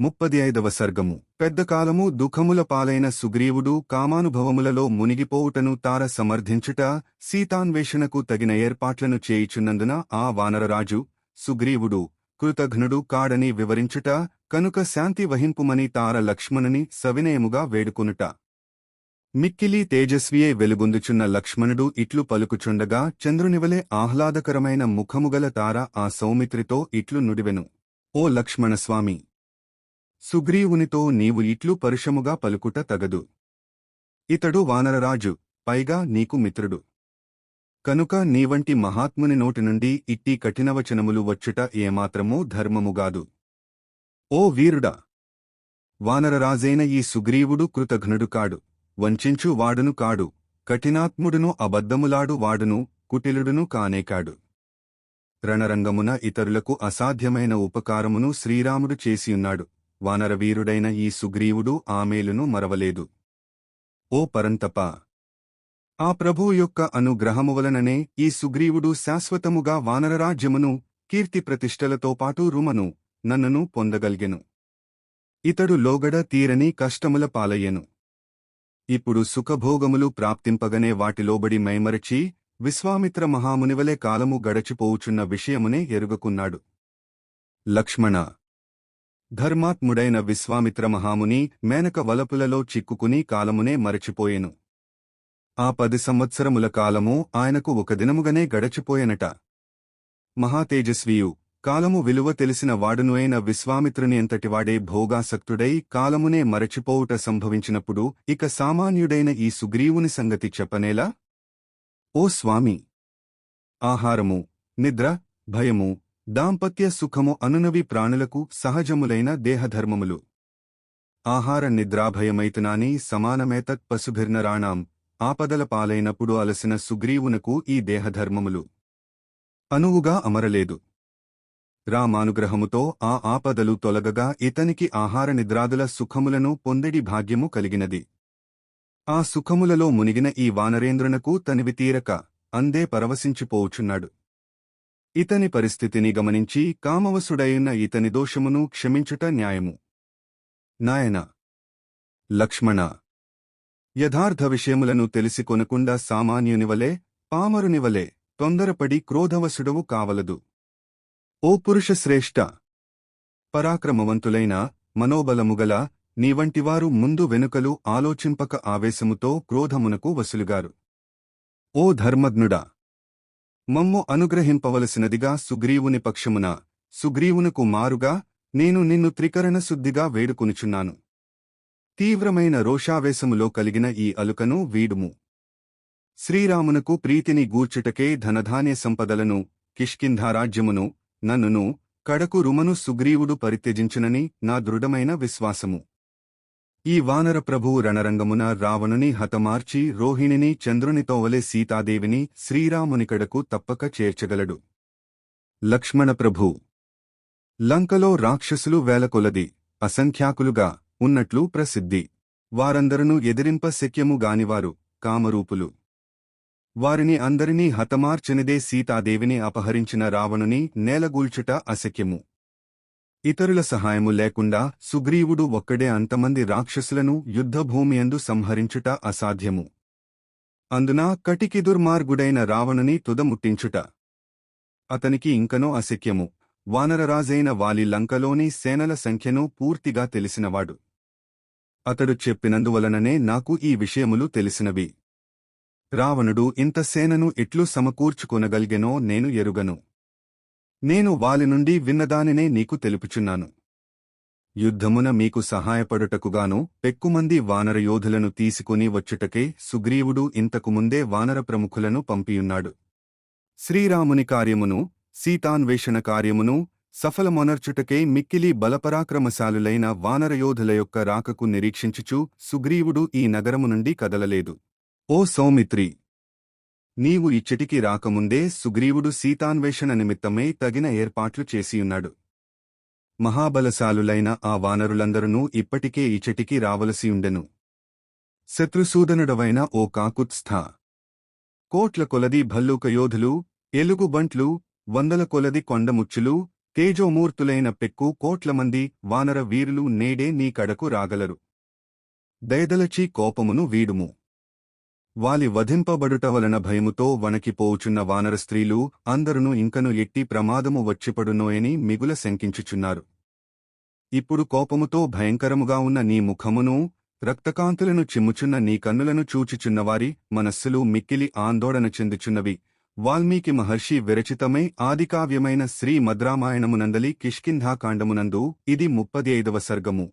ముప్పది ఐదవ సర్గము. పెద్ద కాలము దుఃఖముల పాలైన సుగ్రీవుడు కామానుభవములలో మునిగిపోవుటను తార సమర్థించుట సీతాన్వేషణకు తగిన ఏర్పాట్లను చేయిచున్నందున ఆ వానరరాజు సుగ్రీవుడు కృతఘ్నుడు కాడని వివరించుట కనుక శాంతి వహింపుమని తార లక్ష్మణుని సవినయముగా వేడుకొనుట. మిక్కిలి తేజస్వియే వెలుగొందుచున్న లక్ష్మణుడు ఇట్లు పలుకుచుండగా చంద్రునివలే ఆహ్లాదకరమైన ముఖముగల తార ఆ సౌమిత్రితో ఇట్లు నుడివెను. ఓ లక్ష్మణస్వామి! సుగ్రీవునితో నీవు ఇట్లు పరుషముగా పలుకుట తగదు. ఇతడు వానరరాజు పైగా నీకు మిత్రుడు. కనుక నీవంటి మహాత్ముని నోటి నుండి ఇట్టి కఠినవచనములు వచ్చుట ఏమాత్రమూ ధర్మముగాదు ఓ వీరుడా! వానరరాజైన ఈ సుగ్రీవుడు కృతఘ్నుడు కాడు వంచించు వాడును కాడు కఠినాత్ముడును అబద్ధములాడు వాడును కుటిలుడును కానేకాడు రణరంగమున ఇతరులకు అసాధ్యమైన ఉపకారమును శ్రీరాముడు చేసియున్నాడు. వానరవీరుడైన ఈ సుగ్రీవుడు ఆమేలును మరవలేదు. ఓ పరంతప! ఆ ప్రభువు యొక్క అనుగ్రహము వలననే ఈ సుగ్రీవుడు శాశ్వతముగా వానరరాజ్యమును కీర్తి ప్రతిష్టలతో పాటు రుమను నన్నను పొందగల్గెను. ఇతడు లోగడ తీరని కష్టముల పాలయ్యెను. ఇప్పుడు సుఖభోగములు ప్రాప్తింపగనే వాటిలోబడి మైమరచి విశ్వామిత్ర మహామునివలే కాలము గడచిపోవుచున్న విషయమునే ఎరుగకున్నాడు. లక్ష్మణ! ధర్మాత్ముడైన విశ్వామిత్ర మహాముని మేనక వలపులలో చిక్కుకుని కాలమునే మరచిపోయెను. ఆ పది సంవత్సరముల కాలము ఆయనకు ఒక దినముగనే గడచిపోయెనట. మహాతేజస్వియు కాలము విలువ తెలిసిన వాడునుయైన విశ్వామిత్రుని ఎంతటివాడే భోగాసక్తుడై కాలమునే మరచిపోవుట సంభవించినప్పుడు ఇక సామాన్యుడైన ఈ సుగ్రీవుని సంగతి చెప్పనేలా? ఓ స్వామి! ఆహారము నిద్ర భయము దాంపత్య సుఖము అనునవి ప్రాణులకు సహజములైన దేహధర్మములు. ఆహార నిద్రాభయమైతునాని సమానమేతత్ పశుభిర్నరాణాం. ఆపదల పాలైనప్పుడు అలసిన సుగ్రీవునకు ఈ దేహధర్మములు. అనువుగా అమరలేదు. రామానుగ్రహముతో ఆ ఆపదలు తొలగగా ఇతనికి ఆహార నిద్రాదుల సుఖములను పొందడి భాగ్యము కలిగినది. ఆ సుఖములలో మునిగిన ఈ వానరేంద్రునకు తనివి తీరక అందే పరవశించిపోవుచున్నాడు. ఇతని పరిస్థితిని గమనించి కామవసుడైన ఇతని దోషమును క్షమించుట న్యాయము. నాయన! లక్ష్మణ! యథార్థ విషయములను తెలిసి కొనకుండా సామాన్యునివలే పామరునివలే తొందరపడి క్రోధవసుడవు కావలదు. ఓ పురుషశ్రేష్ఠ! పరాక్రమవంతులైన మనోబలముగల నీవంటివారు ముందు వెనుకలు ఆలోచింపక ఆవేశముతో క్రోధమునకు వసులుగారు. ఓ ధర్మజ్ఞుడా! మమ్ము అనుగ్రహింపవలసినదిగా సుగ్రీవుని పక్షమున. సుగ్రీవునకు మారుగా నేను నిన్ను త్రికరణ శుద్ధిగా వేడుకొనుచున్నాను. తీవ్రమైన రోషావేశములో కలిగిన ఈ అలుకను వీడుము. శ్రీరామునకు ప్రీతిని గూర్చుటకే ధనధాన్య సంపదలను కిష్కింధారాజ్యమును నన్నును కడకు రుమను సుగ్రీవుడు పరిత్యజించునని నా దృఢమైన విశ్వాసము. ఈ వానర ప్రభువు రణరంగమున రావణుని హతమార్చి రోహిణిని చంద్రునితోవలే సీతాదేవిని శ్రీరామునికడకు తప్పక చేర్చగలడు. లక్ష్మణప్రభూ లంకలో రాక్షసులు వేలకొలది అసంఖ్యాకులుగా ఉన్నట్లు ప్రసిద్ధి. వారందరను ఎదిరింప శక్యము గానివారు కామరూపులు. వారిని అందరినీ హతమార్చినదే సీతాదేవిని అపహరించిన రావణుని నేలగూల్చుట అశక్యము. ఇతరుల సహాయము లేకుండా సుగ్రీవుడు ఒక్కడే అంతమంది రాక్షసులను యుద్ధభూమియందు సంహరించుట అసాధ్యము. అందున కటికిదుర్మార్గుడైన రావణుని తుదముట్టించుట అతనికి ఇంకనో అశక్యము. వానరరాజైన వాలి లంకలోని సేనల సంఖ్యను పూర్తిగా తెలిసినవాడు. అతడు చెప్పినందువలననే నాకు ఈ విషయములు తెలిసినవి. రావణుడు ఇంత సేనను ఎట్లు సమకూర్చుకొనగలిగెనో నేను ఎరుగను. నేను వాలి నుండి విన్నదానినే నీకు తెలుపుచున్నాను. యుద్ధమున మీకు సహాయపడుటకుగాను పెక్కుమంది వానరయోధులను తీసుకుని వచ్చుటకే సుగ్రీవుడు ఇంతకుముందే వానర ప్రముఖులను పంపియున్నాడు. శ్రీరాముని కార్యమును సీతాన్వేషణ కార్యమును సఫలమొనర్చుటకే మిక్కిలి బలపరాక్రమశాలులైన వానరయోధుల యొక్క రాకకు నిరీక్షించుచు సుగ్రీవుడు ఈ నగరము నుండి కదలలేదు. ఓ సౌమిత్రి! నీవు ఇచ్చటికి రాకముందే సుగ్రీవుడు సీతాన్వేషణ నిమిత్తమై తగిన ఏర్పాట్లు చేసియున్నాడు. మహాబలశాలులైన ఆ వానరులందరూ ఇప్పటికే ఇచ్చటికి రావలసియుండెను. శత్రుసూదనుడవైన ఓ కాకుత్స్థ కోట్ల కొలది భల్లూక యోధులు ఎలుగుబంట్లు వందల కొలది కొండముచ్చులు తేజోమూర్తులైన పెక్కు కోట్ల మంది వానర వీరులు నేడే నీ కడకు రాగలరు. దయదలచి కోపమును వీడుము. వాలి వధింపబడుట వలన భయముతో వణకిపోవుచున్న వానర స్త్రీలు అందరును ఇంకను ఎట్టి ప్రమాదము వచ్చిపడునోయని మిగుల శంకించుచున్నారు. ఇప్పుడు కోపముతో భయంకరముగా ఉన్న నీ ముఖమును రక్తకాంతులను చిమ్ముచున్న నీ కన్నులను చూచుచున్నవారి మనస్సులు మిక్కిలి ఆందోళన చెందుచున్నవి. వాల్మీకి మహర్షి విరచితమై ఆదికావ్యమైన శ్రీ మద్రామాయణమునందలి కిష్కింధాకాండమునందు ఇది ముప్పది ఐదవ సర్గము.